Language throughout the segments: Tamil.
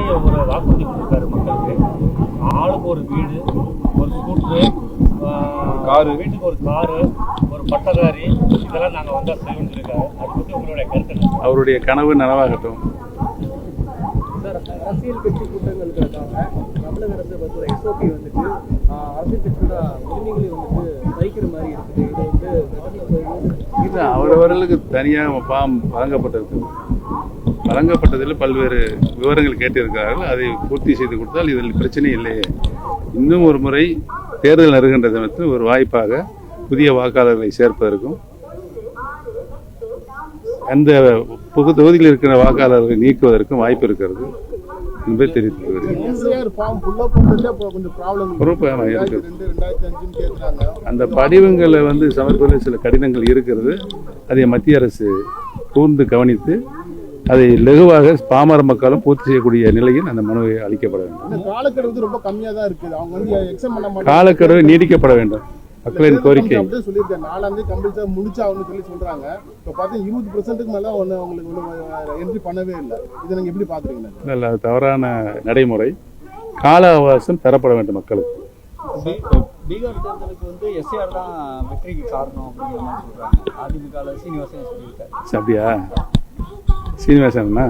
விஜய் ஒரு வாக்குறுதி கொடுத்தாரு மக்களுக்கு. ஆளுக்கு ஒரு வீடு ஒரு ஸ்கூட்ரு காரு. வீட்டுக்கு ஒரு காரு ஒரு பட்டதாரி இதெல்லாம் நாங்கள் வந்தால் செய்வோம்னு சொல்லியிருக்காரு அதை பற்றி உங்களுடைய கருத்து? அவருடைய கனவு நனவாகட்டும். அரசியல் கட்சி கூட்டங்களுக்காக தமிழக அரசு வந்து ஒரு எஸ்ஓபி வந்துட்டு ஆஹ், அரசியல் கட்சியோட உரிமைகளை வந்துட்டு வைக்கிற மாதிரி இருக்குது. இது வந்து இது அவரவர்களுக்கு தனியாக பாம் வழங்கப்பட்டிருக்கு. வழங்கப்பட்டதில் பல்வேறு விவரங்கள் கேட்டிருக்கிறார்கள். அதை பூர்த்தி செய்து கொடுத்தால் இதில் பிரச்சனை இல்லையே. இன்னும் ஒரு முறை தேர்தல் நெருகின்ற சமயத்தில் ஒரு வாய்ப்பாக புதிய வாக்காளர்களை சேர்ப்பதற்கும் அந்த புகு தொகுதியில் இருக்கிற வாக்காளர்களை நீக்குவதற்கும் வாய்ப்பு இருக்கிறது என்பதை தெரிவித்து வருகிறேன் அந்த படிவங்களை வந்து சமர்ப்பதில் சில கடினங்கள் இருக்கிறது. அதை மத்திய அரசு கூர்ந்து கவனித்து அதை லகுவாக பாமர மக்களும் பூர்த்தி செய்யக்கூடிய நிலையில் அந்த மனுவை அளிக்கப்பட வேண்டும். இந்த காலக்கெடு வந்து ரொம்ப கம்மியா தான் இருக்குது. அவங்க வந்து எக்ஸாம் பண்ண மாட்டாங்க. காலக்கெடு நீடிக்கப்பட வேண்டும். மக்களின் கோரிக்கை. சொல்லியிருக்கேன் நாலாம் தேதி கம்பல்சரி முடிச்சாகணும்னு சொல்லி சொல்றாங்க. இப்போ பார்த்தா இருபது பர்சன்ட்டுக்கு மேல ஒன்று அவங்களுக்கு ஒன்றும் என்ட்ரி பண்ணவே இல்லை. இதை நீங்க எப்படி பாக்குறீங்க? நல்ல அது தவறான நடைமுறை. கால அவகாசம் பெறப்பட வேண்டும் மக்களுக்கு. பீகார் தேர்தலுக்கு வந்து எஸ்ஏஆர் தான் வெற்றிக்கு காரணம் அப்படிங்கிற மாதிரி சொல்றாங்க. அதிமுக சீனிவாசன் சொல்லியிருக்காரு. அப்படியா சீனிவாசனா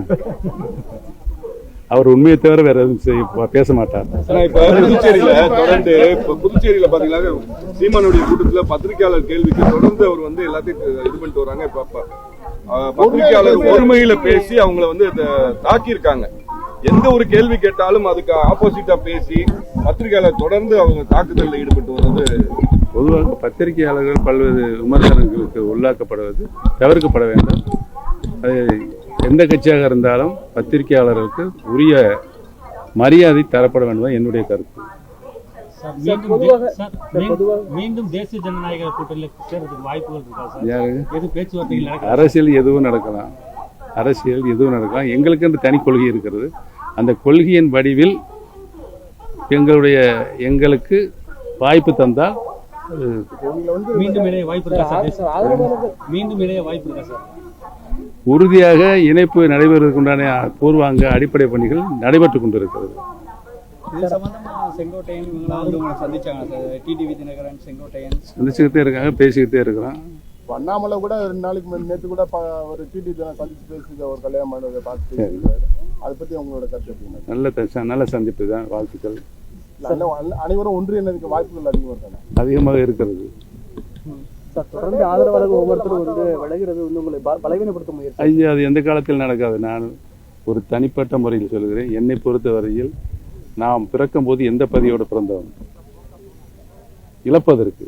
அவர் உண்மையை தவிர வேற எதுவும் செய்ய- பேச மாட்டார். இப்ப புதுச்சேரியில தொடர்ந்து இப்ப புதுச்சேரியில பாத்தீங்கன்னா சீமானுடைய கூட்டத்துல பத்திரிகையாளர் கேள்விக்கு தொடர்ந்து அவர் வந்து எல்லாத்தையும் இது பண்ணிட்டு வராங்க. இப்ப பத்திரிகையாளர் ஒருமையில பேசி அவங்கள வந்து தாக்கி இருக்காங்க எந்த ஒரு கேள்வி கேட்டாலும் அதுக்கு ஆப்போசிட்டா பேசி பத்திரிகையாளர் தொடர்ந்து அவங்க தாக்குதலில் ஈடுபட்டு வர்றது பொதுவாக பத்திரிகையாளர்கள் பல்வேறு விமர்சனங்களுக்கு உள்ளாக்கப்படுவது தவிர்க்கப்பட வேண்டும். அது எந்த கட்சியாக இருந்தாலும் பத்திரிகையாளர்களுக்கு உரிய மரியாதை தரப்பட வேண்டும் என்னுடைய கருத்து. மீண்டும் தே- சார், மீண்டும் மீண்டும் தேசிய ஜனநாயக கூட்டணியில் சேர்றதுக்கு வாய்ப்புகள் இருக்கா சார்? யாரு? எது பேச்சுவார்த்தைகள் நடக்குது அரசியல் எதுவும் நடக்கலாம். அரசியல் எதுவும் நடக்கலாம். எங்களுக்கு என்று தனி கொள்கை இருக்கிறது. அந்த கொள்கையின் வடிவில் எங்களுடைய எங்களுக்கு வாய்ப்பு தந்தால் மீண்டும் இணைய வாய்ப்பு இருக்கா சார் மீண்டும் இணைய வாய்ப்பு இருக்கா சார்? உறுதியாக இணைப்பு நடைபெறுவதற்குண்டான பூர்வாங்க அடிப்படை பணிகள் நடைபெற்றுக் கொண்டிருக்கிறது. சந்திச்சுக்கிட்டே இருக்காங்க பேசிக்கிட்டே இருக்கிறோம் அண்ணாமலை கூட ரெண்டு நாளைக்கு முன்னாடி நேற்று கூட ஒரு டிடி சந்திச்சு பேசி ஒரு கல்யாணம் பண்ணுறதை பார்த்து அதை பத்தி உங்களோட கருத்து எப்படிங்க நல்ல நல்ல சந்திப்பு தான் வாழ்த்துக்கள். அனைவரும் ஒன்றியனதுக்கு வாய்ப்புகள் அதிகமாக அதிகமாக இருக்கிறது. தொடர்ந்து ஆதரவாளர்கள் ஒவ்வொருத்தரும் வந்து விலகிறது வந்து உங்களை பலவீனப்படுத்த முயற்சி ஐயா அது எந்த காலத்தில் நடக்காது. நான் ஒரு தனிப்பட்ட முறையில் சொல்கிறேன். என்னை பொறுத்தவரையில் நாம் பிறக்கும் போது எந்த பதியோடு பிறந்தவன் இழப்பதற்கு.